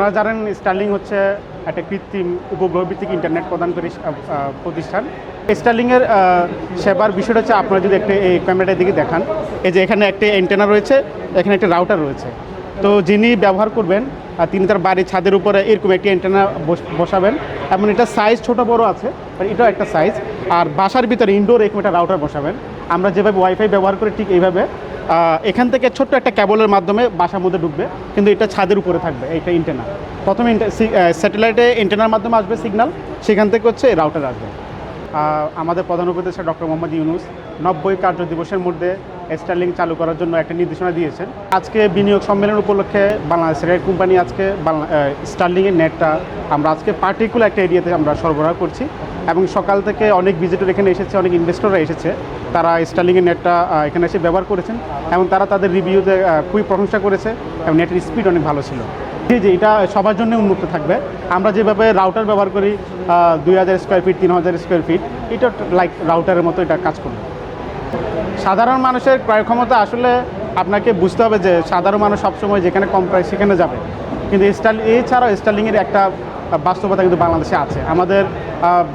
আপনারা জানেন স্টার্লিং হচ্ছে একটা কৃত্রিম উপগ্রহ ভিত্তিক ইন্টারনেট আহ, প্রতিষ্ঠান। স্টার্লিংয়ের সেবার বিষয়টা হচ্ছে আপনারা যদি একটা এই ক্যামেরাটার দিকে দেখান এই যে এখানে একটা অ্যান্টেনা রয়েছে এখানে একটা রাউটার রয়েছে। তো যিনি ব্যবহার করবেন তিনি তার বাড়ির ছাদের উপরে এরকম একটি অ্যান্টেনা বসাবেন। এমন এটা সাইজ ছোট বড় আছে এটাও একটা সাইজ আর বাসার ভিতরে ইনডোর এরকম একটা রাউটার বসাবেন। আমরা যেভাবে ওয়াইফাই ব্যবহার করি ঠিক এইভাবে। এখান থেকে ছোট্ট একটা ক্যাবলের মাধ্যমে বাসার মধ্যে ঢুকবে, কিন্তু এটা ছাদের উপরে থাকবে, এইটা ইন্টেনা প্রথমে স্যাটেলাইটে ইন্টেনার মাধ্যমে আসবে সিগনাল সেখান থেকে হচ্ছে রাউটার আসবে। আমাদের প্রধান উপদেষ্টা ডক্টর মোহাম্মদ ইউনুস নব্বই কার্য দিবসের মধ্যে স্টার্লিং চালু করার জন্য একটা নির্দেশনা দিয়েছেন। আজকে বিনিয়োগ সম্মেলন উপলক্ষে বাংলাদেশের এক কোম্পানি আজকে স্টার্লিংয়ের নেটটা আমরা আজকে পার্টিকুলার একটা এরিয়াতে আমরা সরবরাহ করছি এবং সকাল থেকে অনেক ভিজিটর এখানে এসেছে, অনেক ইনভেস্টররা এসেছে। তারা স্টার্লিংয়ের নেটটা এখানে এসে ব্যবহার করেছেন এবং তারা তাদের রিভিউতে খুবই প্রশংসা করেছে এবং নেটের স্পিড অনেক ভালো ছিল। জি জি, এটা সবার জন্য উন্মুক্ত থাকবে। আমরা যেভাবে রাউটার ব্যবহার করি দুই হাজার স্কোয়ার ফিট তিন হাজার স্কোয়ার ফিট এটা লাইক রাউটারের মতো এটা কাজ করবে। সাধারণ মানুষের ক্রয় ক্ষমতা আসলে আপনাকে বুঝতে হবে যে সাধারণ মানুষ সবসময় যেখানে কম প্রাইস সেখানে যাবে। কিন্তু স্টার এছাড়াও স্টার্লিংয়ের একটা বাস্তবতা কিন্তু বাংলাদেশে আছে। আমাদের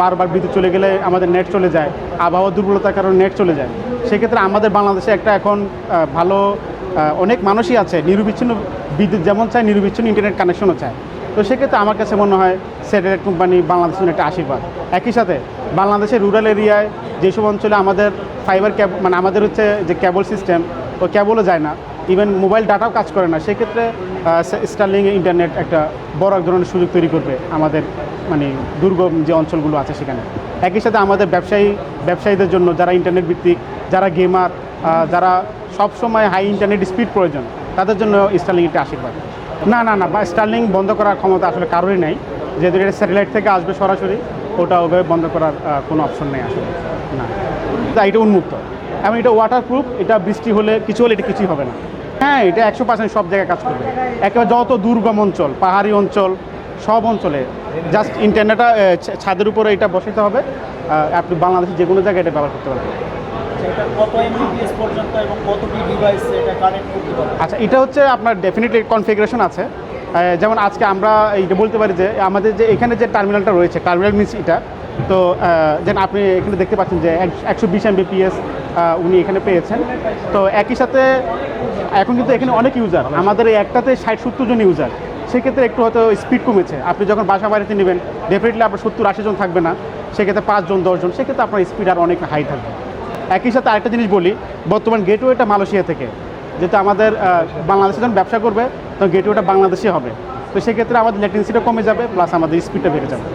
বারবার বিদ্যুৎ চলে গেলে আমাদের নেট চলে যায় আবহাওয়া দুর্বলতার কারণে নেট চলে যায়। সেক্ষেত্রে আমাদের বাংলাদেশে একটা এখন ভালো অনেক মানুষই আছে, নিরবিচ্ছিন্ন বিদ্যুৎ যেমন চায়, নিরবিচ্ছিন্ন ইন্টারনেট কানেকশনও চায়। তো সেক্ষেত্রে আমার কাছে মনে হয় স্যাটেলাইট কোম্পানি বাংলাদেশের জন্য একটা আশীর্বাদ। একই সাথে বাংলাদেশের রুরাল এরিয়ায় যেসব অঞ্চলে আমাদের ফাইবার ক্যাব মানে আমাদের হচ্ছে যে ক্যাবল সিস্টেম ও ক্যাবলও যায় না ইভেন মোবাইল ডাটাও কাজ করে না, সেক্ষেত্রে স্টার্লিং ইন্টারনেট একটা বড় এক ধরনের সুযোগ তৈরি করবে আমাদের মানে দুর্গম যে অঞ্চলগুলো আছে সেখানে। একই সাথে আমাদের ব্যবসায়ী, ব্যবসায়ীদের জন্য যারা ইন্টারনেট ভিত্তিক, যারা গেমার যারা সবসময় হাই ইন্টারনেট স্পিড প্রয়োজন। তাদের জন্য স্টার্লিং একটা আশীর্বাদ। না না না, বা স্টার্লিং বন্ধ করার ক্ষমতা আসলে কারোরই নেই। যেহেতু এটা স্যাটেলাইট থেকে আসবে সরাসরি, ওটা ওভাবে বন্ধ করার কোনো অপশন নেই আসলে। না। এটা উন্মুক্ত। এবং এটা ওয়াটারপ্রুফ এটা বৃষ্টি হলে, কিছু হলে এটা কিছুই হবে না। হ্যাঁ এটা একশো পার্সেন্ট সব জায়গায় কাজ করবে। একেবারে যত দুর্গম অঞ্চল, পাহাড়ি অঞ্চল, সব অঞ্চলে জাস্ট ইন্টারনেটটা ছাদের উপরে এটা বসাতে হবে। আপনি বাংলাদেশের যে কোনো জায়গায় এটা ব্যবহার করতে পারবেন। আচ্ছা এটা হচ্ছে আপনার ডেফিনেটলি কনফিগারেশন আছে। যেমন আজকে আমরা এইটা বলতে পারি যে আমাদের যে এখানে যে টার্মিনালটা রয়েছে টার্মিনাল মিনস এটা। তো যেন আপনি এখানে দেখতে পাচ্ছেন যে একশো বিশ এমবিপিএস উনি এখানে পেয়েছেন। তো, একই সাথে এখন কিন্তু এখানে অনেক ইউজার আমাদের এই একটাতে ষাট সত্তর জন ইউজার সেক্ষেত্রে একটু হয়তো স্পিড কমেছে। আপনি যখন বাসা বাড়িতে নেবেন ডেফিনেটলি আপনার সত্তর আশি জন থাকবে না। সেক্ষেত্রে পাঁচজন দশজন সেক্ষেত্রে আপনার স্পিড আর অনেক হাই থাকবে। একই সাথে আরেকটা জিনিস বলি, বর্তমান গেটওয়েটা মালয়েশিয়া থেকে যেহেতু আমাদের বাংলাদেশে যখন ব্যবসা করবে, তখন গেটওয়েটা বাংলাদেশে হবে। তো সেক্ষেত্রে আমাদের ল্যাটেন্সিটা কমে যাবে প্লাস আমাদের স্পিডটা বেড়ে যাবে।